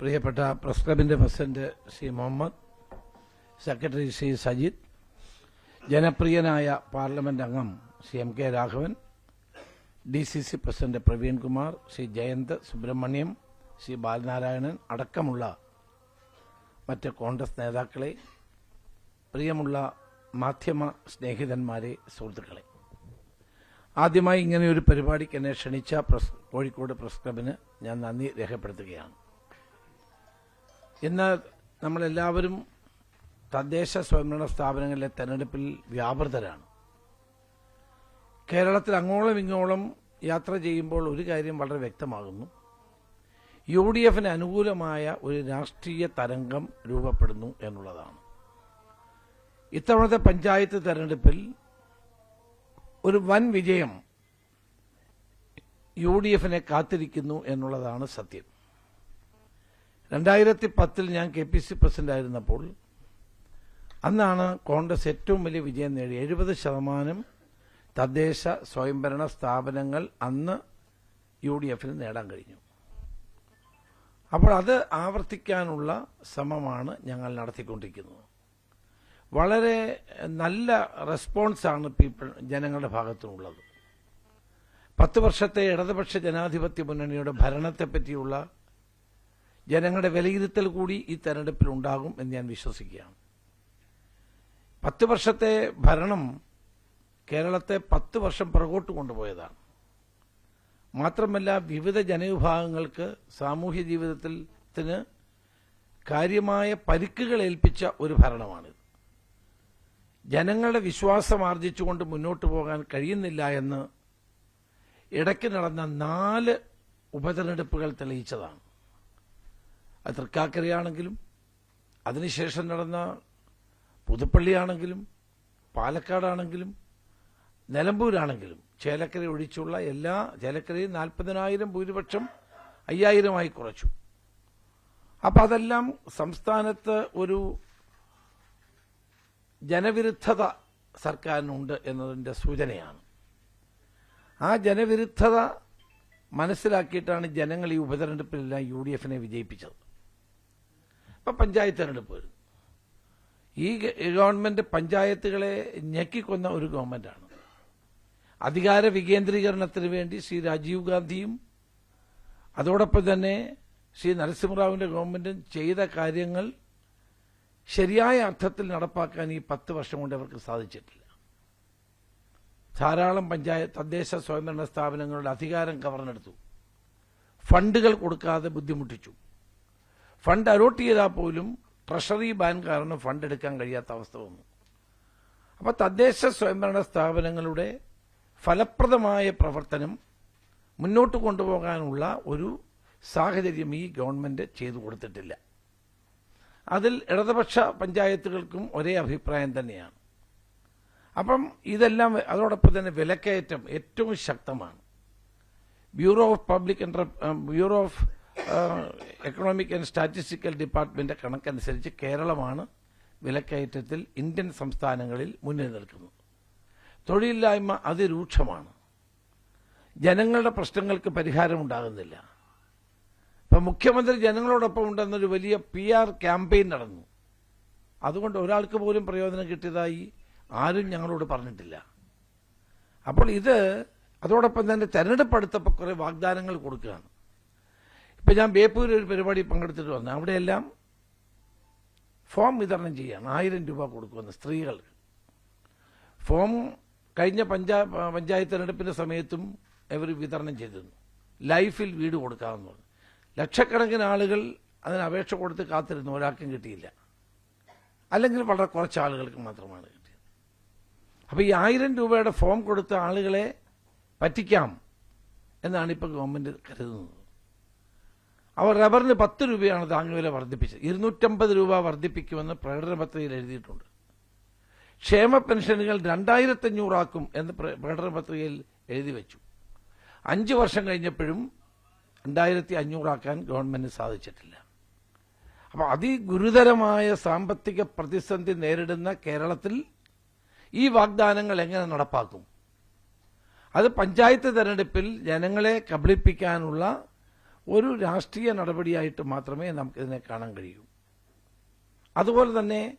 പ്രിയപ്പെട്ട പ്രസ് ക്ലബിന്റെ president Shri Muhammad secretary Shri Sajith ജനപ്രിയനായ പാർലമെന്റ് അംഗം Shri M K Raghavan D C C president Praveenkumar Shri Jayanth Subrahmanyam Shri Balanarayanan അടക്കമുള്ള മറ്റ് കോൺഗ്രസ് നേതാക്കളെ പ്രിയമുള്ള മാധ്യമ സ്നേഹിതന്മാരെ സുഹൃത്തുക്കളെ. ആദ്യമായി ഇങ്ങനെ ഒരു പരിപാടിക്ക് എന്നെ ക്ഷണിച്ച പ്രസ് കോഴിക്കോട് പ്രസ് ക്ലബിന് ഞാൻ നന്ദി രേഖപ്പെടുത്തുകയാണ്. ഇന്ന് നമ്മളെല്ലാവരും തദ്ദേശ സ്വയംഭരണ സ്ഥാപനങ്ങളിലെ തെരഞ്ഞെടുപ്പിൽ വ്യാപൃതരാണ്. കേരളത്തിൽ അങ്ങോളം ഇങ്ങോളം യാത്ര ചെയ്യുമ്പോൾ ഒരു കാര്യം വളരെ വ്യക്തമാകുന്നു. യു ഡി എഫിന് അനുകൂലമായ ഒരു രാഷ്ട്രീയ തരംഗം രൂപപ്പെടുന്നു എന്നുള്ളതാണ്. ഇത്തവണത്തെ പഞ്ചായത്ത് തെരഞ്ഞെടുപ്പിൽ ഒരു വൻ വിജയം യു ഡി എഫിനെ കാത്തിരിക്കുന്നു എന്നുള്ളതാണ് സത്യം. രണ്ടായിരത്തി പത്തിൽ ഞാൻ കെ പി സി പ്രസിഡന്റ് ആയിരുന്നപ്പോൾ അന്നാണ് കോൺഗ്രസ് ഏറ്റവും വലിയ വിജയം നേടി. എഴുപത് ശതമാനം തദ്ദേശ സ്വയംഭരണ സ്ഥാപനങ്ങൾ അന്ന് യു ഡി എഫിന് നേടാൻ കഴിഞ്ഞു. അപ്പോൾ അത് ആവർത്തിക്കാനുള്ള ശ്രമമാണ് ഞങ്ങൾ നടത്തിക്കൊണ്ടിരിക്കുന്നത്. വളരെ നല്ല റെസ്പോൺസാണ് പീപ്പിൾ ജനങ്ങളുടെ ഭാഗത്തുനിന്നുള്ളത്. പത്ത് വർഷത്തെ ഇടതുപക്ഷ ജനാധിപത്യ മുന്നണിയുടെ ഭരണത്തെപ്പറ്റിയുള്ള ജനങ്ങളുടെ വിലയിരുത്തൽ കൂടി ഈ തെരഞ്ഞെടുപ്പിൽ ഉണ്ടാകും എന്ന് ഞാൻ വിശ്വസിക്കുകയാണ്. പത്ത് വർഷത്തെ ഭരണം കേരളത്തെ പത്ത് വർഷം പുറകോട്ട് കൊണ്ടുപോയതാണ്. മാത്രമല്ല വിവിധ ജനവിഭാഗങ്ങൾക്ക് സാമൂഹ്യ ജീവിതത്തിന് കാര്യമായ പരിക്കുകൾ ഏൽപ്പിച്ച ഒരു ഭരണമാണിത്. ജനങ്ങളുടെ വിശ്വാസം ആർജിച്ചുകൊണ്ട് മുന്നോട്ട് പോകാൻ കഴിയുന്നില്ല എന്ന് ഇടയ്ക്ക് നടന്ന നാല് ഉപതെരഞ്ഞെടുപ്പുകൾ തെളിയിച്ചതാണ്. അത് തൃക്കാക്കരയാണെങ്കിലും അതിനുശേഷം നടന്ന പുതുപ്പള്ളിയാണെങ്കിലും പാലക്കാടാണെങ്കിലും നിലമ്പൂരാണെങ്കിലും ചേലക്കര ഒഴിച്ചുള്ള എല്ലാ ചേലക്കരയും നാൽപ്പതിനായിരം ഭൂരിപക്ഷം അയ്യായിരമായി കുറച്ചു. അപ്പം അതെല്ലാം സംസ്ഥാനത്ത് ഒരു ജനവിരുദ്ധത സർക്കാരിനുണ്ട് എന്നതിന്റെ സൂചനയാണ്. ആ ജനവിരുദ്ധത മനസ്സിലാക്കിയിട്ടാണ് ജനങ്ങൾ ഈ ഉപതെരഞ്ഞെടുപ്പിലെല്ലാം യു ഡി എഫിനെ വിജയിപ്പിച്ചത്. ഇപ്പൊ പഞ്ചായത്ത് തെരഞ്ഞെടുപ്പ് ഈ ഗവൺമെന്റ് പഞ്ചായത്തുകളെ ഞെക്കിക്കൊന്ന ഒരു ഗവൺമെന്റാണ്. അധികാര വികേന്ദ്രീകരണത്തിന് വേണ്ടി ശ്രീ രാജീവ് ഗാന്ധിയും അതോടൊപ്പം തന്നെ ശ്രീ നരസിംഹറാവുവിന്റെ ഗവൺമെന്റും ചെയ്ത കാര്യങ്ങൾ ശരിയായ അർത്ഥത്തിൽ നടപ്പാക്കാൻ ഈ പത്ത് വർഷം കൊണ്ട് അവർക്ക് സാധിച്ചിട്ടില്ല. ധാരാളം പഞ്ചായത്ത് തദ്ദേശ സ്വയംഭരണ സ്ഥാപനങ്ങളുടെ അധികാരം കവർന്നെടുത്തു. ഫണ്ടുകൾ കൊടുക്കാതെ ബുദ്ധിമുട്ടിച്ചു. ഫണ്ട് അലോട്ട് ചെയ്താൽ പോലും ട്രഷറി ബാൻ കാരണം ഫണ്ട് എടുക്കാൻ കഴിയാത്ത അവസ്ഥ വന്നു. അപ്പോൾ തദ്ദേശ സ്വയംഭരണ സ്ഥാപനങ്ങളുടെ ഫലപ്രദമായ പ്രവർത്തനം മുന്നോട്ട് കൊണ്ടുപോകാനുള്ള ഒരു സാഹചര്യം ഈ ഗവൺമെന്റ് ചെയ്തു കൊടുത്തിട്ടില്ല. അതിൽ ഇടതുപക്ഷ പഞ്ചായത്തുകൾക്കും ഒരേ അഭിപ്രായം തന്നെയാണ്. അപ്പം ഇതെല്ലാം അതോടൊപ്പം തന്നെ വിലക്കയറ്റം ഏറ്റവും ശക്തമാണ്. Bureau of public bureau of economic and statistical department കണക്കനുസരിച്ച് കേരളമാണ് വിലക്കയറ്റത്തിൽ ഇന്ത്യൻ സംസ്ഥാനങ്ങളിൽ മുന്നിൽ നിൽക്കുന്നത്. തൊഴിലില്ലായ്മ അതിരൂക്ഷമാണ്. ജനങ്ങളുടെ പ്രശ്നങ്ങൾക്ക് പരിഹാരമുണ്ടാകുന്നില്ല. ഇപ്പം മുഖ്യമന്ത്രി ജനങ്ങളോടൊപ്പം ഉണ്ടെന്നൊരു വലിയ പി ആർ ക്യാമ്പയിൻ നടന്നു. അതുകൊണ്ട് ഒരാൾക്ക് പോലും പ്രയോജനം കിട്ടിയതായി ആരും ഞങ്ങളോട് പറഞ്ഞിട്ടില്ല. അപ്പോൾ ഇത് അതോടൊപ്പം തന്നെ തെരഞ്ഞെടുപ്പ് അടുത്തപ്പോൾ കുറേ വാഗ്ദാനങ്ങൾ കൊടുക്കുകയാണ്. ഇപ്പൊ ഞാൻ ബേപ്പൂരിൽ ഒരു പരിപാടി പങ്കെടുത്തിട്ട് വന്നു. അവിടെയെല്ലാം ഫോം വിതരണം ചെയ്യാണ് ആയിരം രൂപ കൊടുക്കുമെന്ന് സ്ത്രീകൾ. ഫോം കഴിഞ്ഞ പഞ്ചാ പഞ്ചായത്ത് തെരഞ്ഞെടുപ്പിന്റെ സമയത്തും ഇവർ വിതരണം ചെയ്തിരുന്നു. ലൈഫിൽ വീട് കൊടുക്കാമെന്ന് പറഞ്ഞു. ലക്ഷക്കണക്കിന് ആളുകൾ അതിന് അപേക്ഷ കൊടുത്ത് കാത്തിരുന്നു. ഒരാൾക്കും കിട്ടിയില്ല. അല്ലെങ്കിൽ വളരെ കുറച്ച് ആളുകൾക്ക് മാത്രമാണ് കിട്ടിയത്. അപ്പോൾ ഈ ആയിരം രൂപയുടെ ഫോം കൊടുത്ത ആളുകളെ പറ്റിക്കാം എന്നാണ് ഇപ്പോൾ ഗവൺമെന്റ് കരുതുന്നത്. അവർ റബ്ബറിന് പത്ത് രൂപയാണ് താങ്ങുവില വർദ്ധിപ്പിച്ചത്. ഇരുന്നൂറ്റമ്പത് രൂപ വർദ്ധിപ്പിക്കുമെന്ന് പ്രകടന പത്രികയിൽ എഴുതിയിട്ടുണ്ട്. ക്ഷേമ പെൻഷനുകൾ രണ്ടായിരത്തി അഞ്ഞൂറാക്കും എന്ന് പ്ര- പ്രകടന പത്രികയിൽ എഴുതി വെച്ചു. അഞ്ച് വർഷം കഴിഞ്ഞപ്പോഴും രണ്ടായിരത്തി അഞ്ഞൂറാക്കാൻ ഗവൺമെന്റ് സാധിച്ചിട്ടില്ല. അപ്പൊ അതിഗുരുതരമായ സാമ്പത്തിക പ്രതിസന്ധി നേരിടുന്ന കേരളത്തിൽ ഈ വാഗ്ദാനങ്ങൾ എങ്ങനെ നടപ്പാക്കും? അത് പഞ്ചായത്ത് തെരഞ്ഞെടുപ്പിൽ ജനങ്ങളെ കബളിപ്പിക്കാനുള്ള ഒരു രാഷ്ട്രീയ നടപടിയായിട്ട് മാത്രമേ നമുക്കിതിനെ കാണാൻ കഴിയൂ. അതുപോലെ തന്നെ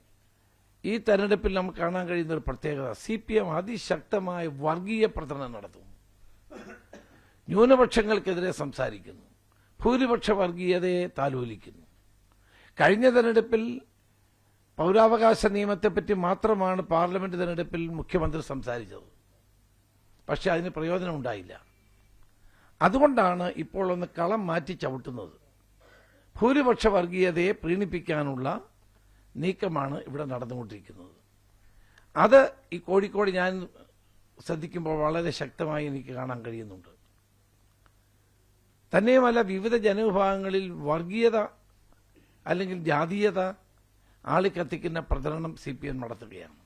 ഈ തെരഞ്ഞെടുപ്പിൽ നമുക്ക് കാണാൻ കഴിയുന്ന ഒരു പ്രത്യേകത സി പി എം അതിശക്തമായ വർഗീയ പ്രചരണം നടത്തുന്നു ന്യൂനപക്ഷങ്ങൾക്കെതിരെ സംസാരിക്കുന്നു. ഭൂരിപക്ഷ വർഗീയതയെ താലോലിക്കുന്നു. കഴിഞ്ഞ തെരഞ്ഞെടുപ്പിൽ പൗരാവകാശ നിയമത്തെപ്പറ്റി മാത്രമാണ് പാർലമെന്റ് തെരഞ്ഞെടുപ്പിൽ മുഖ്യമന്ത്രി സംസാരിച്ചത്. പക്ഷെ അതിന് പ്രയോജനം ഉണ്ടായില്ല അതുകൊണ്ടാണ് ഇപ്പോൾ ഒന്ന് കളം മാറ്റി ചവിട്ടുന്നത്. ഭൂരിപക്ഷ വർഗീയതയെ പ്രീണിപ്പിക്കാനുള്ള നീക്കമാണ് ഇവിടെ നടന്നുകൊണ്ടിരിക്കുന്നത്. അത് ഈ കോഴിക്കോട് ഞാൻ ശ്രദ്ധിക്കുമ്പോൾ വളരെ ശക്തമായി എനിക്ക് കാണാൻ കഴിയുന്നുണ്ട്. തന്നെയുമല്ല വിവിധ ജനവിഭാഗങ്ങളിൽ വർഗീയത അല്ലെങ്കിൽ ജാതീയത ആളി കത്തിക്കുന്ന പ്രചരണം സി പി എം നടത്തുകയാണ്.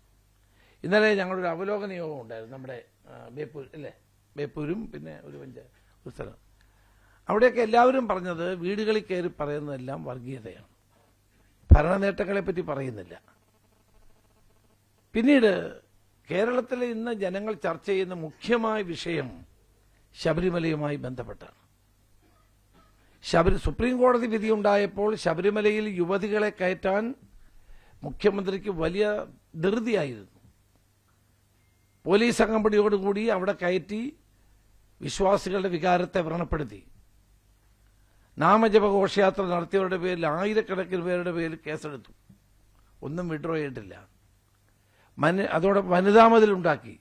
ഇന്നലെ ഞങ്ങളൊരു അവലോകന യോഗം ഉണ്ടായിരുന്നു നമ്മുടെ ബേപ്പൂർ അല്ലേ? ബേപ്പൂരും പിന്നെ ഒരു പഞ്ച ഒരു അവിടെയൊക്കെ എല്ലാവരും പറഞ്ഞത് വീടുകളിൽ കയറി പറയുന്നതെല്ലാം വർഗീയതയാണ്. ഭരണ നേട്ടങ്ങളെ പറ്റി പറയുന്നില്ല. പിന്നീട് കേരളത്തിലെ ഇന്ന് ജനങ്ങൾ ചർച്ച ചെയ്യുന്ന മുഖ്യമായ വിഷയം ശബരിമലയുമായി ബന്ധപ്പെട്ടാണ്. ശബരി സുപ്രീം കോടതി വിധി ഉണ്ടായപ്പോൾ ശബരിമലയിൽ യുവതികളെ കയറ്റാൻ മുഖ്യമന്ത്രിക്ക് വലിയ ധൃതിയായിരുന്നു. പോലീസ് അകമ്പടിയോടുകൂടി അവിടെ കയറ്റി വിശ്വാസികളുടെ വികാരത്തെ വ്രണപ്പെടുത്തി. നാമജപ ഘോഷയാത്ര നടത്തിയവരുടെ പേരിൽ ആയിരക്കണക്കിന് പേരുടെ പേരിൽ കേസെടുത്തു. ഒന്നും വിഡ്രോ ചെയ്തിട്ടില്ല മന അതോടെ വനിതാ മതിലുണ്ടാക്കി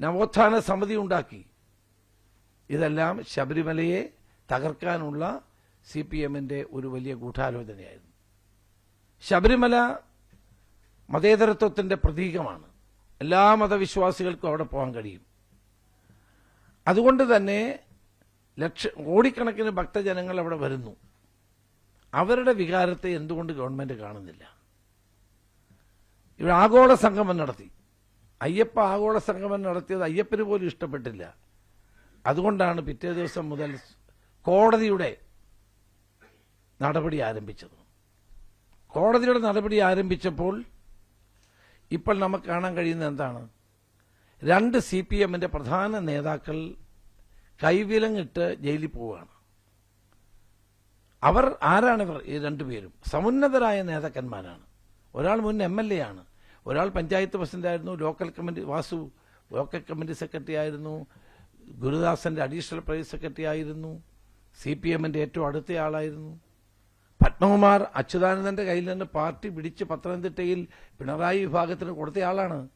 നവോത്ഥാന സമിതി ഉണ്ടാക്കി. ഇതെല്ലാം ശബരിമലയെ തകർക്കാനുള്ള സി പി എമ്മിന്റെ ഒരു വലിയ ഗൂഢാലോചനയായിരുന്നു. ശബരിമല മതേതരത്വത്തിന്റെ പ്രതീകമാണ്. എല്ലാ മതവിശ്വാസികൾക്കും അവിടെ പോകാൻ കഴിയും. അതുകൊണ്ട് തന്നെ ലക്ഷ കോടിക്കണക്കിന് ഭക്തജനങ്ങൾ അവിടെ വരുന്നു. അവരുടെ വികാരത്തെ എന്തുകൊണ്ട് ഗവൺമെന്റ് കാണുന്നില്ല? ഇവിടെ ആഗോള സംഗമം നടത്തി. അയ്യപ്പ ആഗോള സംഗമം നടത്തിയത് അയ്യപ്പന് പോലും ഇഷ്ടപ്പെട്ടില്ല. അതുകൊണ്ടാണ് പിറ്റേ ദിവസം മുതൽ കോടതിയുടെ നടപടി ആരംഭിച്ചത്. കോടതിയുടെ നടപടി ആരംഭിച്ചപ്പോൾ ഇപ്പോൾ നമുക്ക് കാണാൻ കഴിയുന്നത് എന്താണ്? രണ്ട് സി പി എമ്മിന്റെ പ്രധാന നേതാക്കൾ കൈവിലങ്ങിട്ട് ജയിലിൽ പോവുകയാണ്. അവർ ആരാണിവർ ഈ രണ്ടുപേരും സമുന്നതരായ നേതാക്കന്മാരാണ്. ഒരാൾ മുൻ എം എൽ എ ആണ്. ഒരാൾ panchayat പ്രസിഡന്റായിരുന്നു local committee Vasu local committee secretary ആയിരുന്നു ഗുരുദാസന്റെ അഡീഷണൽ പ്രൈസ് സെക്രട്ടറി ആയിരുന്നു സി പി എമ്മിന്റെ ഏറ്റവും അടുത്ത ആളായിരുന്നു. പത്മകുമാർ അച്യുതാനന്ദന്റെ കയ്യിൽ നിന്ന് പാർട്ടി പിടിച്ച് പത്തനംതിട്ടയിൽ പിണറായി വിഭാഗത്തിന് കൊടുത്തയാളാണ്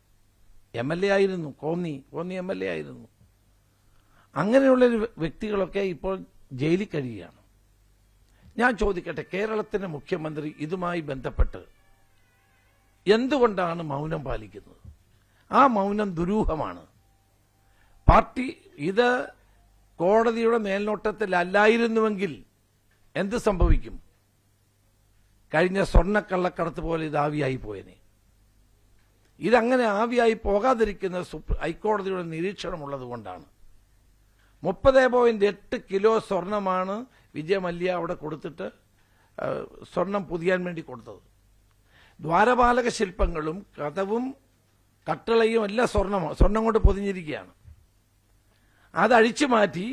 എം എൽ എ ആയിരുന്നു Konni Konni M L A ആയിരുന്നു. അങ്ങനെയുള്ള ഒരു വ്യക്തികളൊക്കെ ഇപ്പോൾ ജയിലിൽ കഴിയുകയാണ്. ഞാൻ ചോദിക്കട്ടെ കേരളത്തിന്റെ മുഖ്യമന്ത്രി ഇതുമായി ബന്ധപ്പെട്ട് എന്തുകൊണ്ടാണ് മൗനം പാലിക്കുന്നത്? ആ മൗനം ദുരൂഹമാണ്. പാർട്ടി ഇത് കോടതിയുടെ മേൽനോട്ടത്തിലല്ലായിരുന്നുവെങ്കിൽ എന്ത് സംഭവിക്കും? കഴിഞ്ഞ സ്വർണക്കള്ളക്കടത്ത് പോലെ ഇത് ആവിയായി പോയനെ. ഇതങ്ങനെ ആവിയായി പോകാതിരിക്കുന്ന ഹൈക്കോടതിയുടെ നിരീക്ഷണമുള്ളത് കൊണ്ടാണ്. മുപ്പത് പോയിന്റ് എട്ട് കിലോ സ്വർണമാണ് വിജയമല്യ അവിടെ കൊടുത്തിട്ട് സ്വർണം പുതിയാൻ വേണ്ടി കൊടുത്തത്. ദ്വാരപാലക ശില്പങ്ങളും കഥവും കട്ടളയും എല്ലാം സ്വർണം സ്വർണം കൊണ്ട് പൊതിഞ്ഞിരിക്കുകയാണ്. അത് മാറ്റി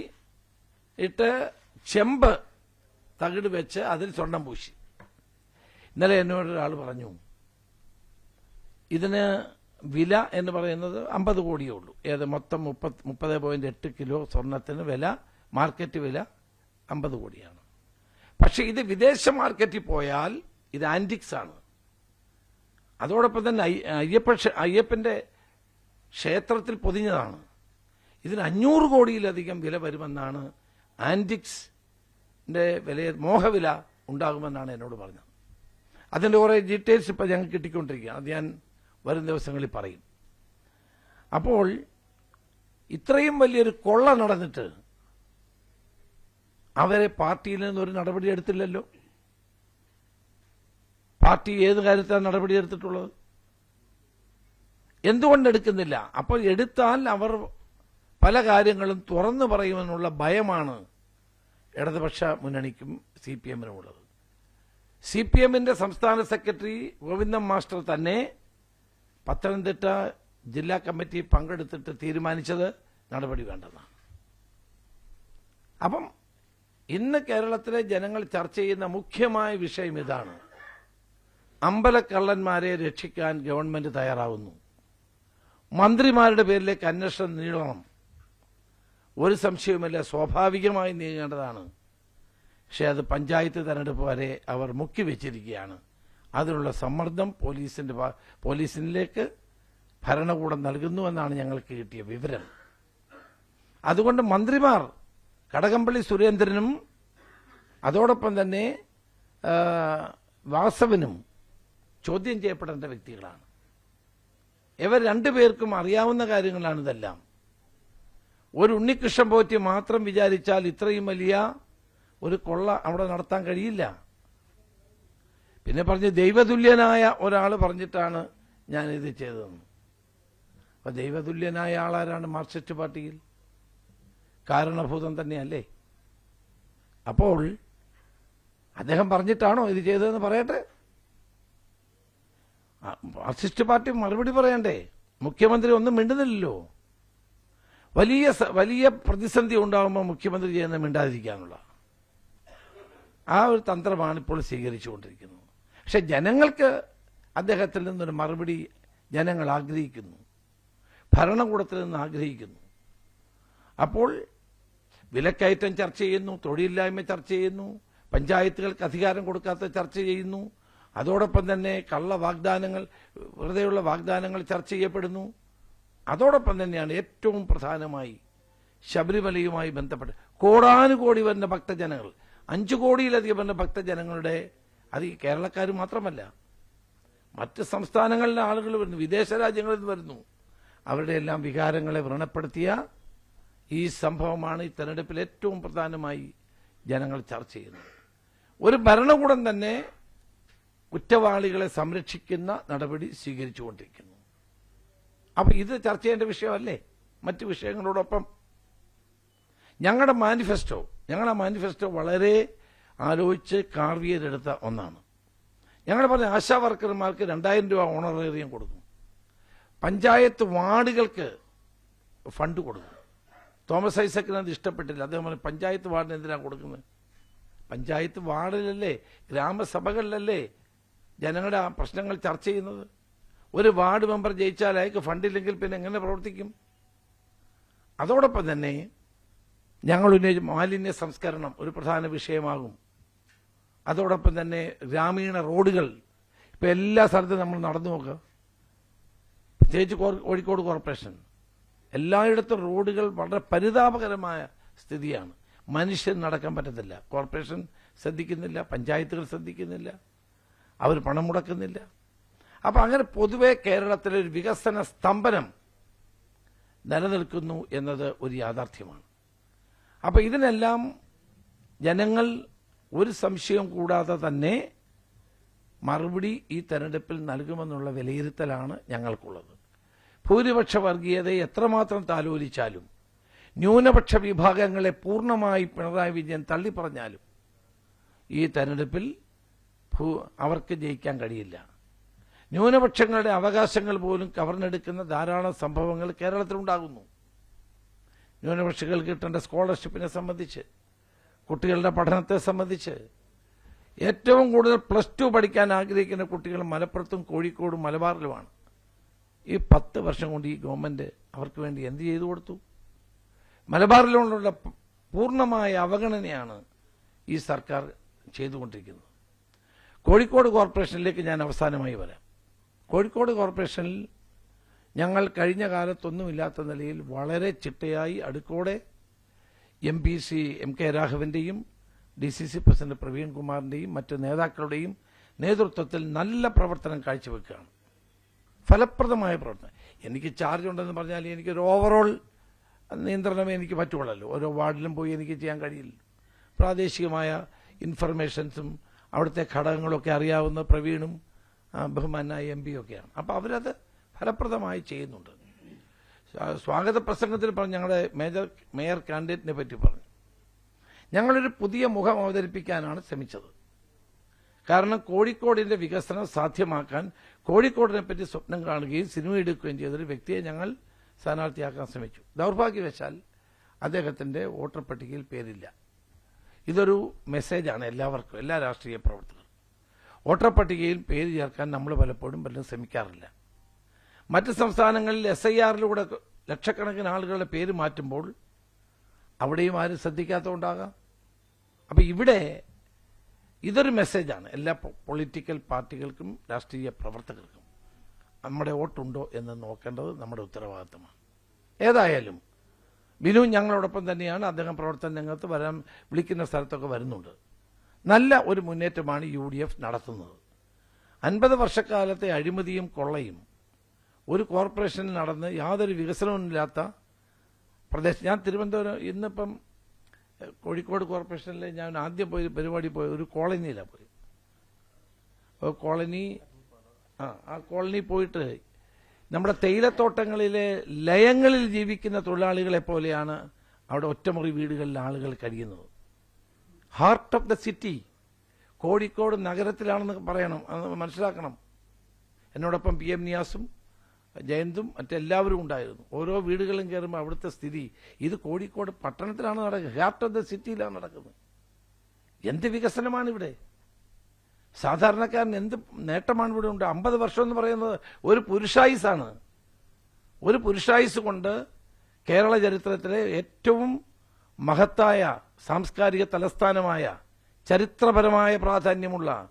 ഇട്ട് ചെമ്പ് തകിട് വെച്ച് അതിൽ സ്വർണം പൂശി. ഇന്നലെ എന്നോട് ഒരാൾ പറഞ്ഞു ഇതിന് വില എന്ന് പറയുന്നത് അമ്പത് കോടിയേ ഉള്ളൂ. ഏത് മൊത്തം മുപ്പത് മുപ്പത് പോയിന്റ് എട്ട് കിലോ സ്വർണത്തിന് വില മാർക്കറ്റ് വില അമ്പത് കോടിയാണ്. പക്ഷെ ഇത് വിദേശ മാർക്കറ്റിൽ പോയാൽ ഇത് ആന്റിക്സ് ആണ്. അതോടൊപ്പം തന്നെ അയ്യ- അയ്യപ്പ അയ്യപ്പന്റെ ക്ഷേത്രത്തിൽ പൊതിഞ്ഞതാണ്. ഇതിന് അഞ്ഞൂറ് കോടിയിലധികം വില വരുമെന്നാണ് ആന്റിക്സിന്റെ വില മോഹവില ഉണ്ടാകുമെന്നാണ് എന്നോട് പറഞ്ഞത്. അതിന്റെ കുറെ ഡീറ്റെയിൽസ് ഇപ്പൊ ഞങ്ങൾക്ക് കിട്ടിക്കൊണ്ടിരിക്കുകയാണ്. അത് ഞാൻ വരും ദിവസങ്ങളിൽ പറയും. അപ്പോൾ ഇത്രയും വലിയൊരു കൊള്ള നടന്നിട്ട് അവരെ പാർട്ടിയിൽ നിന്ന് ഒരു നടപടി എടുത്തില്ലല്ലോ? പാർട്ടി ഏത് കാര്യത്തിലാണ് നടപടി എടുത്തിട്ടുള്ളത്? എന്തുകൊണ്ട് എടുക്കുന്നില്ല? അപ്പോൾ എടുത്താൽ അവർ പല കാര്യങ്ങളും തുറന്നു പറയുമെന്നുള്ള ഭയമാണ് ഇടതുപക്ഷ മുന്നണിക്കും സി പി എമ്മിനുമുള്ളത്. സി പി എമ്മിന്റെ സംസ്ഥാന സെക്രട്ടറി ഗോവിന്ദൻ മാസ്റ്റർ തന്നെ പത്തനംതിട്ട ജില്ലാ കമ്മിറ്റി പങ്കെടുത്തിട്ട് തീരുമാനിച്ചത് നടപടി വേണ്ടെന്നാണ് അപ്പം ഇന്ന് കേരളത്തിലെ ജനങ്ങൾ ചർച്ച ചെയ്യുന്ന മുഖ്യമായ വിഷയം ഇതാണ്. അമ്പലക്കള്ളന്മാരെ രക്ഷിക്കാൻ ഗവൺമെന്റ് തയ്യാറാവുന്നു. മന്ത്രിമാരുടെ പേരിലേക്ക് അന്വേഷണം നീളണം. ഒരു സംശയവുമില്ല സ്വാഭാവികമായി നീങ്ങേണ്ടതാണ്. പക്ഷെ അത് പഞ്ചായത്ത് തെരഞ്ഞെടുപ്പ് വരെ അവർ മുക്കി വെച്ചിരിക്കുകയാണ് അതിനുള്ള സമ്മർദ്ദം പോലീസിന്റെ പോലീസിലേക്ക് ഭരണകൂടം നൽകുന്നുവെന്നാണ് ഞങ്ങൾക്ക് കിട്ടിയ വിവരം. അതുകൊണ്ട് മന്ത്രിമാർ കടകംപള്ളി സുരേന്ദ്രനും അതോടൊപ്പം തന്നെ വാസവനും ചോദ്യം ചെയ്യപ്പെടേണ്ട വ്യക്തികളാണ്. ഇവർ രണ്ടുപേർക്കും അറിയാവുന്ന കാര്യങ്ങളാണ് ഇതെല്ലാം. ഒരു ഉണ്ണികൃഷ്ണൻ പോറ്റി മാത്രം വിചാരിച്ചാൽ ഇത്രയും വലിയ ഒരു കൊള്ള അവിടെ നടത്താൻ കഴിയില്ല. പിന്നെ പറഞ്ഞ് ദൈവതുല്യനായ ഒരാൾ പറഞ്ഞിട്ടാണ് ഞാൻ ഇത് ചെയ്തതെന്ന് അപ്പൊ ദൈവതുല്യനായ ആളാരാണ് മാർക്സിസ്റ്റ് പാർട്ടിയിൽ? കാരണഭൂതം തന്നെയല്ലേ? അപ്പോൾ അദ്ദേഹം പറഞ്ഞിട്ടാണോ ഇത് ചെയ്തതെന്ന് പറയട്ടെ? മാർക്സിസ്റ്റ് പാർട്ടി മറുപടി പറയണ്ടേ? മുഖ്യമന്ത്രി ഒന്നും മിണ്ടുന്നില്ലല്ലോ. വലിയ വലിയ പ്രതിസന്ധി ഉണ്ടാകുമ്പോൾ മുഖ്യമന്ത്രി ചെയ്യുന്ന മിണ്ടാതിരിക്കാനുള്ള ആ ഒരു തന്ത്രമാണ് ഇപ്പോൾ സ്വീകരിച്ചുകൊണ്ടിരിക്കുന്നത്. പക്ഷെ ജനങ്ങൾക്ക് അദ്ദേഹത്തിൽ നിന്നൊരു മറുപടി ജനങ്ങൾ ആഗ്രഹിക്കുന്നു. ഭരണകൂടത്തിൽ നിന്ന് ആഗ്രഹിക്കുന്നു. അപ്പോൾ വിലക്കയറ്റം ചർച്ച ചെയ്യുന്നു തൊഴിലില്ലായ്മ ചർച്ച ചെയ്യുന്നു പഞ്ചായത്തുകൾക്ക് അധികാരം കൊടുക്കാത്ത ചർച്ച ചെയ്യുന്നു അതോടൊപ്പം തന്നെ കള്ള വാഗ്ദാനങ്ങൾ വെറുതെയുള്ള വാഗ്ദാനങ്ങൾ ചർച്ച ചെയ്യപ്പെടുന്നു. അതോടൊപ്പം തന്നെയാണ് ഏറ്റവും പ്രധാനമായി ശബരിമലയുമായി ബന്ധപ്പെട്ട് കോടാനുകോടി വരുന്ന ഭക്തജനങ്ങൾ അഞ്ചു കോടിയിലധികം വരുന്ന ഭക്തജനങ്ങളുടെ അത് ഈ കേരളക്കാർ മാത്രമല്ല. മറ്റ് സംസ്ഥാനങ്ങളിലെ ആളുകൾ വരുന്നു. വിദേശ രാജ്യങ്ങളിൽ നിന്ന് വരുന്നു. അവരുടെ എല്ലാം വികാരങ്ങളെ വ്രണപ്പെടുത്തിയ ഈ സംഭവമാണ് ഈ തെരഞ്ഞെടുപ്പിൽ ഏറ്റവും പ്രധാനമായി ജനങ്ങൾ ചർച്ച ചെയ്യുന്നത്. ഒരു ഭരണകൂടം തന്നെ കുറ്റവാളികളെ സംരക്ഷിക്കുന്ന നടപടി സ്വീകരിച്ചുകൊണ്ടിരിക്കുന്നു. അപ്പൊ ഇത് ചർച്ച ചെയ്യേണ്ട വിഷയമല്ലേ? മറ്റ് വിഷയങ്ങളോടൊപ്പം. ഞങ്ങളുടെ മാനിഫെസ്റ്റോ ഞങ്ങളുടെ മാനിഫെസ്റ്റോ വളരെ ആലോചിച്ച് കാർവ് ചെയ്തെടുത്ത ഒന്നാണ്. ഞങ്ങൾ പറഞ്ഞ ആശാ വർക്കർമാർക്ക് രണ്ടായിരം രൂപ ഓണറേറിയം കൊടുക്കും. പഞ്ചായത്ത് വാർഡുകൾക്ക് ഫണ്ട് കൊടുക്കും. തോമസ് ഐസക്കിന് അത് ഇഷ്ടപ്പെട്ടില്ല. അദ്ദേഹം പറഞ്ഞു പഞ്ചായത്ത് വാർഡിന് എന്തിനാണ് കൊടുക്കുന്നത്? പഞ്ചായത്ത് വാർഡിലല്ലേ ഗ്രാമസഭകളിലല്ലേ ജനങ്ങളുടെ പ്രശ്നങ്ങൾ ചർച്ച ചെയ്യുന്നത്? ഒരു വാർഡ് മെമ്പർ ജയിച്ചാൽ അയാൾക്ക് ഫണ്ടില്ലെങ്കിൽ പിന്നെ എങ്ങനെ പ്രവർത്തിക്കും? അതോടൊപ്പം തന്നെ ഞങ്ങൾ ഉന്നയിച്ച മാലിന്യ സംസ്കരണം ഒരു പ്രധാന വിഷയമാകും. അതോടൊപ്പം തന്നെ ഗ്രാമീണ റോഡുകൾ. ഇപ്പം എല്ലാ സ്ഥലത്തും നമ്മൾ നടന്നു നോക്കുക പ്രത്യേകിച്ച് കോഴിക്കോട് കോർപ്പറേഷൻ. എല്ലായിടത്തും റോഡുകൾ വളരെ പരിതാപകരമായ സ്ഥിതിയാണ്. മനുഷ്യൻ നടക്കാൻ പറ്റത്തില്ല. കോർപ്പറേഷൻ ശ്രദ്ധിക്കുന്നില്ല പഞ്ചായത്തുകൾ ശ്രദ്ധിക്കുന്നില്ല അവർ പണം മുടക്കുന്നില്ല. അപ്പം അങ്ങനെ പൊതുവെ കേരളത്തിലെ ഒരു വികസന സ്തംഭനം നിലനിൽക്കുന്നു എന്നത് ഒരു യാഥാർത്ഥ്യമാണ്. അപ്പം ഇതിനെല്ലാം ജനങ്ങൾ ഒരു സംശയം കൂടാതെ തന്നെ മറുപടി ഈ തെരഞ്ഞെടുപ്പിൽ നൽകുമെന്നുള്ള വിലയിരുത്തലാണ് ഞങ്ങൾക്കുള്ളത്. ഭൂരിപക്ഷ വർഗീയതയെ എത്രമാത്രം താലോലിച്ചാലും ന്യൂനപക്ഷ വിഭാഗങ്ങളെ പൂർണമായി പിണറായി വിജയൻ തള്ളിപ്പറഞ്ഞാലും ഈ തെരഞ്ഞെടുപ്പിൽ അവർക്ക് ജയിക്കാൻ കഴിയില്ല. ന്യൂനപക്ഷങ്ങളുടെ അവകാശങ്ങൾ പോലും കവർന്നെടുക്കുന്ന ധാരാളം സംഭവങ്ങൾ കേരളത്തിലുണ്ടാകുന്നു. ന്യൂനപക്ഷങ്ങൾക്ക് കിട്ടേണ്ട സ്കോളർഷിപ്പിനെ സംബന്ധിച്ച് കുട്ടികളുടെ പഠനത്തെ സംബന്ധിച്ച് ഏറ്റവും കൂടുതൽ പ്ലസ് ടു പഠിക്കാൻ ആഗ്രഹിക്കുന്ന കുട്ടികൾ മലപ്പുറത്തും കോഴിക്കോടും മലബാറിലുമാണ്. ഈ പത്ത് വർഷം കൊണ്ട് ഈ ഗവൺമെന്റ് അവർക്ക് വേണ്ടി എന്ത് ചെയ്തു കൊടുത്തു? മലബാറിലുള്ള പൂർണമായ അവഗണനയാണ് ഈ സർക്കാർ ചെയ്തുകൊണ്ടിരിക്കുന്നത്. കോഴിക്കോട് കോർപ്പറേഷനിലേക്ക് ഞാൻ അവസാനമായി വരാം. കോഴിക്കോട് കോർപ്പറേഷനിൽ ഞങ്ങൾ കഴിഞ്ഞ കാലത്തൊന്നുമില്ലാത്ത നിലയിൽ വളരെ ചിട്ടയായി അടുക്കോടെ M P C M K രാഘവന്റെയും D C C president പ്രവീൺകുമാറിന്റെയും മറ്റ് നേതാക്കളുടെയും നേതൃത്വത്തിൽ നല്ല പ്രവർത്തനം കാഴ്ചവെക്കുകയാണ്. ഫലപ്രദമായ പ്രവർത്തനം. എനിക്ക് ചാർജ് ഉണ്ടെന്ന് പറഞ്ഞാൽ എനിക്കൊരു ഓവറോൾ നിയന്ത്രണം എനിക്ക് പറ്റുകയുള്ളല്ലോ ഓരോ വാർഡിലും പോയി എനിക്ക് ചെയ്യാൻ കഴിയില്ല. പ്രാദേശികമായ ഇൻഫർമേഷൻസും അവിടുത്തെ ഘടകങ്ങളൊക്കെ അറിയാവുന്ന പ്രവീണും ബഹുമാനായ എം പിയൊക്കെയാണ് അപ്പോൾ അവരത് ഫലപ്രദമായി ചെയ്യുന്നുണ്ട്. സ്വാഗത പ്രസംഗത്തിൽ പറഞ്ഞു ഞങ്ങളുടെ മേജർ മേയർ കാൻഡിഡേറ്റിനെ പറ്റി പറഞ്ഞു. ഞങ്ങളൊരു പുതിയ മുഖം അവതരിപ്പിക്കാനാണ് ശ്രമിച്ചത്. കാരണം കോഴിക്കോടിന്റെ വികസനം സാധ്യമാക്കാൻ കോഴിക്കോടിനെ പറ്റി സ്വപ്നം കാണുകയും സിനിമ എടുക്കുകയും ചെയ്തൊരു വ്യക്തിയെ ഞങ്ങൾ സ്ഥാനാർത്ഥിയാക്കാൻ ശ്രമിച്ചു. ദൗർഭാഗ്യവശാൽ അദ്ദേഹത്തിന്റെ വോട്ടർ പട്ടികയിൽ പേരില്ല. ഇതൊരു മെസ്സേജാണ് എല്ലാവർക്കും എല്ലാ രാഷ്ട്രീയ പ്രവർത്തകർക്കും. വോട്ടർ പട്ടികയിൽ പേര് ചേർക്കാൻ നമ്മൾ പലപ്പോഴും പലരും ശ്രമിക്കാറില്ല. മറ്റ് സംസ്ഥാനങ്ങളിൽ എസ് ഐ ആറിലൂടെ ലക്ഷക്കണക്കിന് ആളുകളുടെ പേര് മാറ്റുമ്പോൾ അവിടെയും ആരും ശ്രദ്ധിക്കാത്തതുകൊണ്ടാകാം. അപ്പം ഇവിടെ ഇതൊരു മെസ്സേജാണ്. എല്ലാ പൊളിറ്റിക്കൽ പാർട്ടികൾക്കും രാഷ്ട്രീയ പ്രവർത്തകർക്കും നമ്മുടെ വോട്ടുണ്ടോ എന്ന് നോക്കേണ്ടത് നമ്മുടെ ഉത്തരവാദിത്തമാണ്. ഏതായാലും ബിനു ഞങ്ങളോടൊപ്പം തന്നെയാണ്. അദ്ദേഹം പ്രവർത്തന രംഗത്ത് വരാൻ വിളിക്കുന്ന സ്ഥലത്തൊക്കെ വരുന്നുണ്ട്. നല്ല ഒരു മുന്നേറ്റമാണ് യു ഡി എഫ് നടത്തുന്നത്. അൻപത് വർഷക്കാലത്തെ അഴിമതിയും കൊള്ളയും ഒരു കോർപ്പറേഷനിൽ നടന്ന് യാതൊരു വികസനവുമില്ലാത്ത പ്രദേശം. ഞാൻ തിരുവനന്തപുരം ഇന്നിപ്പം കോഴിക്കോട് കോർപ്പറേഷനിൽ ഞാൻ ആദ്യം പോയി പരിപാടി പോയി ഒരു കോളനിയിലാണ് പോയി അപ്പോൾ കോളനി ആ ആ കോളനി പോയിട്ട് നമ്മുടെ തേയിലത്തോട്ടങ്ങളിലെ ലയങ്ങളിൽ ജീവിക്കുന്ന തൊഴിലാളികളെ പോലെയാണ് അവിടെ ഒറ്റമുറി വീടുകളിൽ ആളുകൾ കഴിയുന്നത്. Heart of the city Kozhikode നഗരത്തിലാണെന്ന് പറയണം അത് മനസ്സിലാക്കണം. എന്നോടൊപ്പം പി എം നിയാസും ജയന്തും മറ്റെല്ലാവരും ഉണ്ടായിരുന്നു. ഓരോ വീടുകളും കയറുമ്പോൾ അവിടുത്തെ സ്ഥിതി ഇത് കോഴിക്കോട് പട്ടണത്തിലാണ് നടക്കുന്നത് ഹാർട്ട് ഓഫ് ദ സിറ്റിയിലാണ് നടക്കുന്നത്. എന്ത് വികസനമാണ് ഇവിടെ? സാധാരണക്കാരൻ എന്ത് നേട്ടമാണ് ഇവിടെ ഉണ്ട്? അമ്പത് വർഷം എന്ന് പറയുന്നത് ഒരു പുരുഷായുസാണ്. ഒരു പുരുഷായുസ് കൊണ്ട് കേരള ചരിത്രത്തിലെ ഏറ്റവും മഹത്തായ സാംസ്കാരിക തലസ്ഥാനമായ ചരിത്രപരമായ പ്രാധാന്യമുള്ള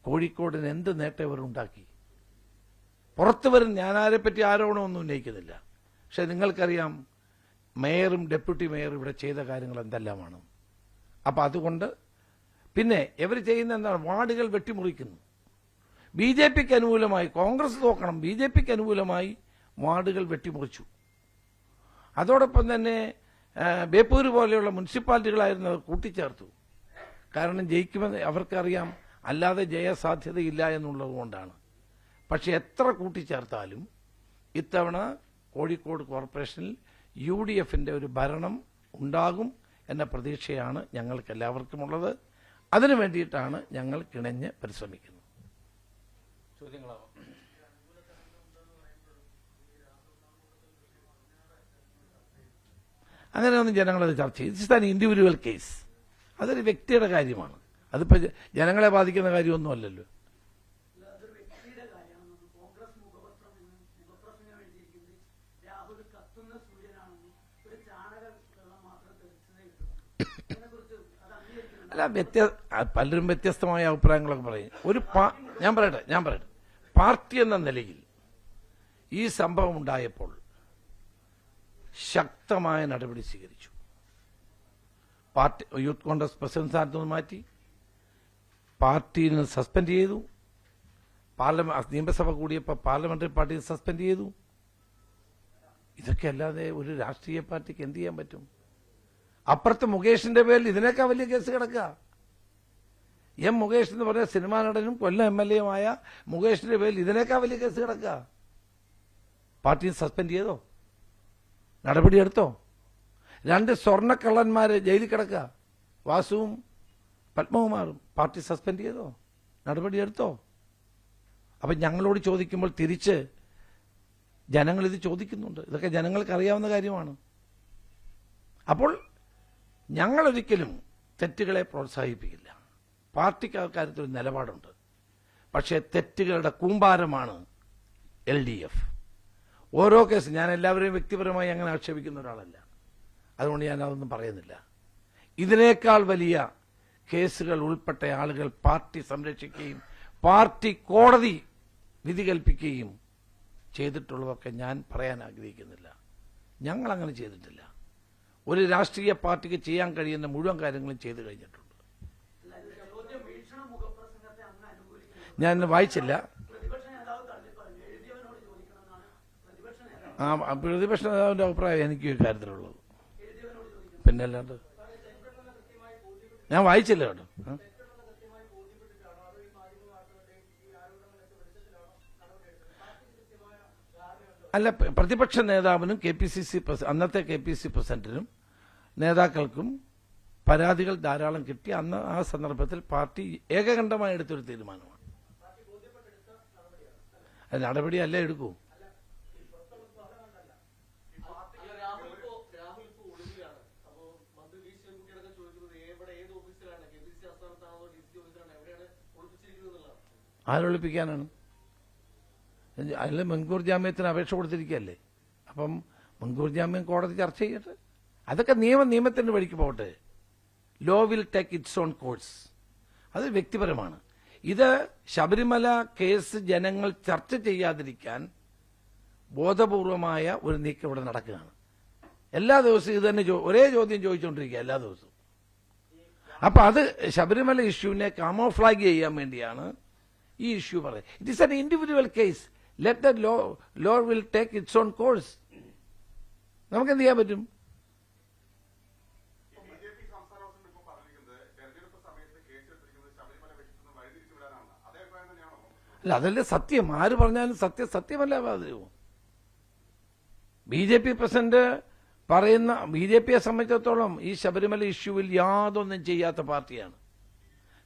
കോഴിക്കോടിന് എന്ത് നേട്ടം ഇവർ ഉണ്ടാക്കി? പുറത്തു വരും ഞാനാരെപ്പറ്റി ആരോപണമൊന്നും ഉന്നയിക്കുന്നില്ല. പക്ഷെ നിങ്ങൾക്കറിയാം മേയറും ഡെപ്യൂട്ടി മേയറും ഇവിടെ ചെയ്ത കാര്യങ്ങൾ എന്തെല്ലാമാണ് അപ്പം അതുകൊണ്ട് പിന്നെ ഇവർ ചെയ്യുന്ന എന്താണ് വാർഡുകൾ വെട്ടിമുറിക്കുന്നു. ബി ജെ പിക്ക് അനുകൂലമായി കോൺഗ്രസ് നോക്കണം ബി ജെ പിക്ക് അനുകൂലമായി വാർഡുകൾ വെട്ടിമുറിച്ചു. അതോടൊപ്പം തന്നെ ബേപ്പൂര് പോലെയുള്ള മുനിസിപ്പാലിറ്റികളായിരുന്നു അവർ കൂട്ടിച്ചേർത്തു. കാരണം ജയിക്കുമെന്ന് അവർക്കറിയാം അല്ലാതെ ജയസാധ്യതയില്ല എന്നുള്ളത് കൊണ്ടാണ്. പക്ഷെ എത്ര കൂട്ടിച്ചേർത്താലും ഇത്തവണ കോഴിക്കോട് കോർപ്പറേഷനിൽ യു ഡി എഫിന്റെ ഒരു ഭരണം ഉണ്ടാകും എന്ന പ്രതീക്ഷയാണ് ഞങ്ങൾക്ക് എല്ലാവർക്കുമുള്ളത് അതിനു വേണ്ടിയിട്ടാണ് ഞങ്ങൾ കിണഞ്ഞ് പരിശ്രമിക്കുന്നത്. ചോദ്യങ്ങളാവാം. അങ്ങനെയൊന്നും ജനങ്ങളത് ചർച്ച ചെയ്യും. ഇറ്റ്സ് ആൻ ഇൻഡിവിജ്വൽ കേസ് അതൊരു വ്യക്തിയുടെ കാര്യമാണ്. അതിപ്പോൾ ജനങ്ങളെ ബാധിക്കുന്ന കാര്യമൊന്നും അല്ലല്ലോ അതൊരു വ്യക്തിയുടെ കാര്യമാണ് കോൺഗ്രസ് മുഖപത്രം എന്ന് മുഖപ്രസംഗം എഴുതിയിരിക്കുന്നത് രാഹുൽ കത്തുന്ന സൂര്യനാണെന്ന് ഒരു ചാണക വെള്ളം മാത്രം തെളിച്ചതേ ഉള്ളൂ അതിനെക്കുറിച്ച് അത് അംഗീകരിക്കണം അല്ല വ്യത്യ പലരും വ്യത്യസ്തമായ അഭിപ്രായങ്ങളൊക്കെ പറയും. ഒരു ഞാൻ പറയട്ടെ ഞാൻ പറയട്ടെ. പാർട്ടി എന്ന നിലയിൽ ഈ സംഭവം ഉണ്ടായപ്പോൾ ശക്തമായ നടപടി സ്വീകരിച്ചു. പാർട്ടി യൂത്ത് കോൺഗ്രസ് പ്രസിഡന്റ് സ്ഥാനത്ത് നിന്ന് മാറ്റി പാർട്ടിയിൽ നിന്ന് സസ്പെൻഡ് ചെയ്തു. പാർലമെന്റ് നിയമസഭ കൂടിയപ്പോൾ പാർലമെന്ററി പാർട്ടിയിൽ സസ്പെൻഡ് ചെയ്തു. ഇതൊക്കെ അല്ലാതെ ഒരു രാഷ്ട്രീയ പാർട്ടിക്ക് എന്ത് ചെയ്യാൻ പറ്റും? അപ്പുറത്ത് മുകേഷിന്റെ പേരിൽ ഇതിനേക്കാൾ വലിയ കേസ് കിടക്കുക. എം മുകേഷ് എന്ന് പറഞ്ഞ സിനിമാ നടനും കൊല്ലം എം എൽ എയുമായ മുകേഷിന്റെ പേരിൽ ഇതിനേക്കാൾ വലിയ കേസ് കിടക്കുക. പാർട്ടി സസ്പെൻഡ് ചെയ്തോ? നടപടിയെടുത്തോ രണ്ട് സ്വർണക്കള്ളന്മാരെ ജയിലിൽ കിടക്കുക. വാസുവും പത്മകുമാറും പാർട്ടി സസ്പെൻഡ് ചെയ്തോ? നടപടിയെടുത്തോ അപ്പം ഞങ്ങളോട് ചോദിക്കുമ്പോൾ തിരിച്ച് ജനങ്ങൾ ചോദിക്കുന്നുണ്ട്. ഇതൊക്കെ ജനങ്ങൾക്ക് അറിയാവുന്ന കാര്യമാണ്. അപ്പോൾ ഞങ്ങളൊരിക്കലും തെറ്റുകളെ പ്രോത്സാഹിപ്പിക്കില്ല. പാർട്ടിക്ക് അക്കാര്യത്തിൽ കാര്യത്തിൽ ഒരു നിലപാടുണ്ട്. പക്ഷേ തെറ്റുകളുടെ കൂമ്പാരമാണ് എൽ ഡി എഫ്. ഓരോ കേസ് ഞാൻ എല്ലാവരെയും വ്യക്തിപരമായി അങ്ങനെ ആക്ഷേപിക്കുന്ന ഒരാളല്ല. അതുകൊണ്ട് ഞാൻ അതൊന്നും പറയുന്നില്ല. ഇതിനേക്കാൾ വലിയ കേസുകൾ ഉൾപ്പെട്ട ആളുകൾ പാർട്ടി സംരക്ഷിക്കുകയും പാർട്ടി കോടതി വിധി കൽപ്പിക്കുകയും ചെയ്തിട്ടുള്ളതൊക്കെ ഞാൻ പറയാൻ ആഗ്രഹിക്കുന്നില്ല. ഞങ്ങൾ അങ്ങനെ ചെയ്തിട്ടില്ല. ഒരു രാഷ്ട്രീയ പാർട്ടിക്ക് ചെയ്യാൻ കഴിയുന്ന മുഴുവൻ കാര്യങ്ങളും ചെയ്തു കഴിഞ്ഞിട്ടുണ്ട്. ഞാൻ വായിച്ചില്ല. ആ പ്രതിപക്ഷ നേതാവിന്റെ അഭിപ്രായം എനിക്ക് ഈ കാര്യത്തിലുള്ളത്. എഴുതിയവനോട് ചോദിക്കണം പിന്നെ അല്ലാണ്ട് ഞാൻ വായിച്ചില്ല കേട്ടോ. അല്ല പ്രതിപക്ഷ നേതാവിനും കെ പി സി സി അന്നത്തെ കെ പി സി പ്രസിഡന്റിനും നേതാക്കൾക്കും പരാതികൾ ധാരാളം കിട്ടി. അന്ന് ആ സന്ദർഭത്തിൽ പാർട്ടി ഏകകണ്ഠമായി എടുത്തൊരു തീരുമാനമാണ്. അത് നടപടി അല്ല എടുക്കൂ. ആരൊളിപ്പിക്കാനാണ്? അതിൽ മുൻകൂർ ജാമ്യത്തിന് അപേക്ഷ കൊടുത്തിരിക്കുകയല്ലേ? അപ്പം മുൻകൂർ ജാമ്യം കോടതി ചർച്ച ചെയ്യട്ടെ. അതൊക്കെ നിയമ നിയമത്തിന്റെ വഴിക്ക് പോകട്ടെ. Law will take its own course അത് വ്യക്തിപരമാണ്. ഇത് ശബരിമല കേസ് ജനങ്ങൾ ചർച്ച ചെയ്യാതിരിക്കാൻ ബോധപൂർവമായ ഒരു നീക്കം ഇവിടെ നടക്കുകയാണ്. എല്ലാ ദിവസവും ഇത് തന്നെ ഒരേ ചോദ്യം ചോദിച്ചുകൊണ്ടിരിക്കുക എല്ലാ ദിവസവും. അപ്പൊ അത് ശബരിമല ഇഷ്യൂവിനെ കാമോഫ്ലാഗ് ചെയ്യാൻ വേണ്ടിയാണ് ഈ ഇഷ്യൂ പറയുന്നത്. It is an individual case let the law law will take its own course നമുക്ക് എന്ത് ചെയ്യാൻ പറ്റും? അല്ല അതല്ലേ സത്യം. ആര് പറഞ്ഞാലും സത്യം. സത്യമല്ല ബാധകവും ബി ജെ പി പ്രസിഡന്റ് പറയുന്ന ബി ജെ പിയെ സംബന്ധിച്ചിടത്തോളം ഈ ശബരിമല ഇഷ്യൂവിൽ യാതൊന്നും ചെയ്യാത്ത പാർട്ടിയാണ്.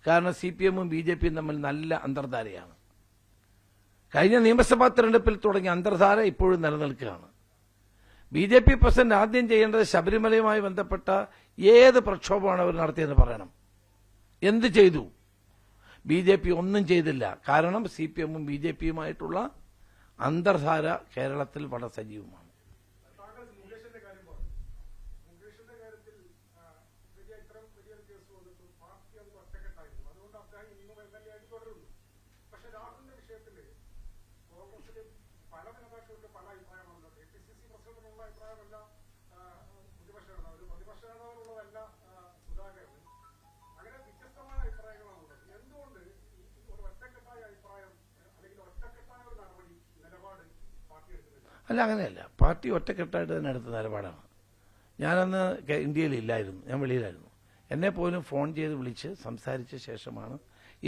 കാരണം സി പി എമ്മും ബി ജെ പിയും തമ്മിൽ നല്ല അന്തർധാരയാണ്. കഴിഞ്ഞ നിയമസഭാ തെരഞ്ഞെടുപ്പിൽ തുടങ്ങിയ അന്തർധാര ഇപ്പോഴും നിലനിൽക്കുകയാണ്. ബി ജെ പി പ്രസിഡന്റ് ആദ്യം ചെയ്യേണ്ടത് ശബരിമലയുമായി ബന്ധപ്പെട്ട ഏത് പ്രക്ഷോഭമാണ് അവർ നടത്തിയെന്ന് പറയണം. എന്ത് ചെയ്തു? ബി ജെ പി ഒന്നും ചെയ്തില്ല. കാരണം സി പി എമ്മും ബി ജെ പിയുമായിട്ടുള്ള അന്തർധാര കേരളത്തിൽ വളരെ സജീവമാണ് താങ്കൾ മുകേഷിന്റെ കാര്യം പറഞ്ഞു മുകേഷിന്റെ കാര്യത്തിൽ ആ, വലിയ ഇത്തരം വലിയൊരു കേസ് വന്നിട്ടും പാർട്ടി അത് ഒറ്റക്കെട്ടായിരുന്നു അതുകൊണ്ട് അദ്ദേഹം ഇന്നും എം എൽ എ ആയിട്ട് തുടരുന്നു പക്ഷെ രാഹുലിന്റെ വിഷയത്തിൽ അങ്ങനെ എന്തുകൊണ്ട് ഒരു അഭിപ്രായം അല്ലെങ്കിൽ ഒരു നടപടി പാർട്ടി എടുക്കുന്നില്ല? അല്ല അങ്ങനെയല്ല. പാർട്ടി ഒറ്റക്കെട്ടായിട്ട് തന്നെ എടുത്ത നിലപാടാണ്. ഞാനന്ന് ഇന്ത്യയിലില്ലായിരുന്നു. ഞാൻ വെളിയിലായിരുന്നു. എന്നെ പോലും ഫോൺ ചെയ്ത് വിളിച്ച് സംസാരിച്ച ശേഷമാണ്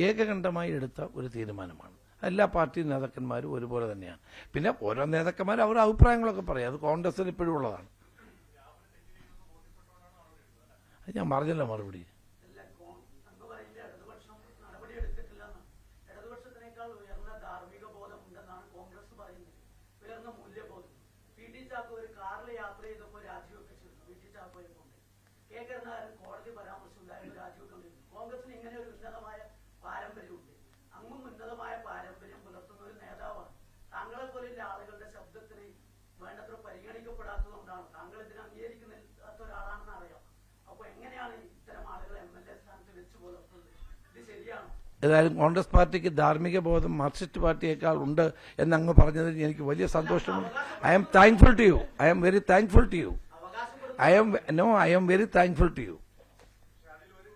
ഏകകണ്ഠമായി എടുത്ത ഒരു തീരുമാനമാണ്. എല്ലാ പാർട്ടി നേതാക്കന്മാരും ഒരുപോലെ തന്നെയാണ്. പിന്നെ ഓരോ നേതാക്കന്മാരും അവരുടെ അഭിപ്രായങ്ങളൊക്കെ പറയും. അത് കോൺഗ്രസിന് ഇപ്പോഴും ഉള്ളതാണ്. അത് ഞാൻ പറഞ്ഞല്ലോ മറുപടി. ഒരു കാറിൽ യാത്ര ചെയ്തപ്പോൾ കോടതി പരാമർശം ഉണ്ടായിരുന്നു രാജിവെക്കേണ്ടിരുന്നു കോൺഗ്രസിന് ഇങ്ങനെ ഒരു ഉന്നതമായ പാരമ്പര്യമുണ്ട് അങ്ങും ഉന്നതമായ പാരമ്പര്യം പുലർത്തുന്ന ഒരു നേതാവാണ് താങ്കളെ പോലുള്ള ആളുകളുടെ ശബ്ദത്തിന് വേണ്ടത്ര പരിഗണിക്കപ്പെടാത്തതുകൊണ്ടാണ് താങ്കൾ ഇതിനെ അംഗീകരിക്കുന്നില്ലാത്ത ഒരാളാണെന്ന് അറിയാം അപ്പൊ എങ്ങനെയാണ് ഇത്തരം ആളുകളെ എം എൽ എ സ്ഥാനത്ത് വെച്ച് പുലർത്തുന്നത് ഇത് ശരിയാണോ ഏതായാലും കോൺഗ്രസ് പാർട്ടിക്ക് ധാർമ്മിക ബോധം മാർക്സിസ്റ്റ് പാർട്ടിയേക്കാൾ ഉണ്ട് എന്നങ്ങ് പറഞ്ഞതിൽ എനിക്ക് വലിയ സന്തോഷമുണ്ട്. I'm thankful to you I'm very thankful to you I'm no I'm very thankful to you